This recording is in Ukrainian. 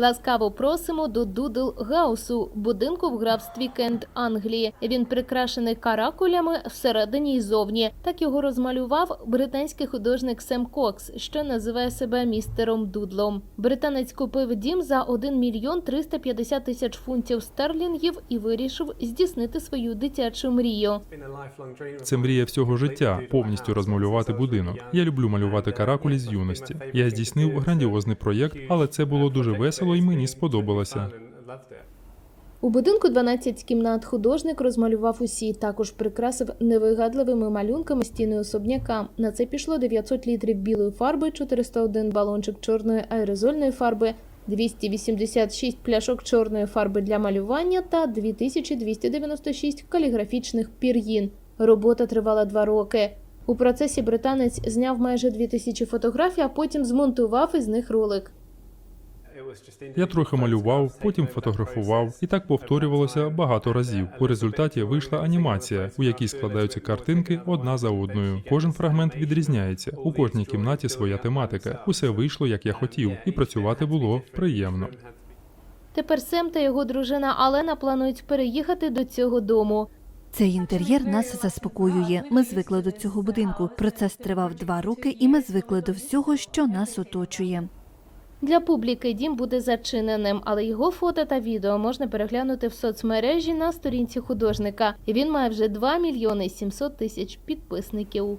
Ласкаво просимо до Дудл Гаусу, будинку в графстві Кент Англії. Він прикрашений каракулями всередині і зовні. Так його розмалював британський художник Сем Кокс, що називає себе містером Дудлом. Британець купив дім за 1 мільйон 350 тисяч фунтів стерлінгів і вирішив здійснити свою дитячу мрію. Це мрія всього життя повністю розмалювати будинок. Я люблю малювати каракулі з юності. Я здійснив грандіозний проєкт, але це було дуже весело і мені сподобалося. У будинку 12 кімнат художник розмалював усі, також прикрасив невигадливими малюнками стіни особняка. На це пішло 900 літрів білої фарби, 401 балончик чорної аерозольної фарби, 286 пляшок чорної фарби для малювання та 2296 каліграфічних пір'їн. Робота тривала два роки. У процесі британець зняв майже 2000 фотографій, а потім змонтував із них ролик. Я трохи малював, потім фотографував, і так повторювалося багато разів. У результаті вийшла анімація, у якій складаються картинки одна за одною. Кожен фрагмент відрізняється. У кожній кімнаті своя тематика. Усе вийшло як я хотів, і працювати було приємно. Тепер Сем та його дружина Алена планують переїхати до цього дому. Цей інтер'єр нас заспокоює. Ми звикли до цього будинку. Процес тривав два роки, і ми звикли до всього, що нас оточує. Для публіки дім буде зачиненим, але його фото та відео можна переглянути в соцмережі на сторінці художника. Він має вже 2 мільйони 700 тисяч підписників.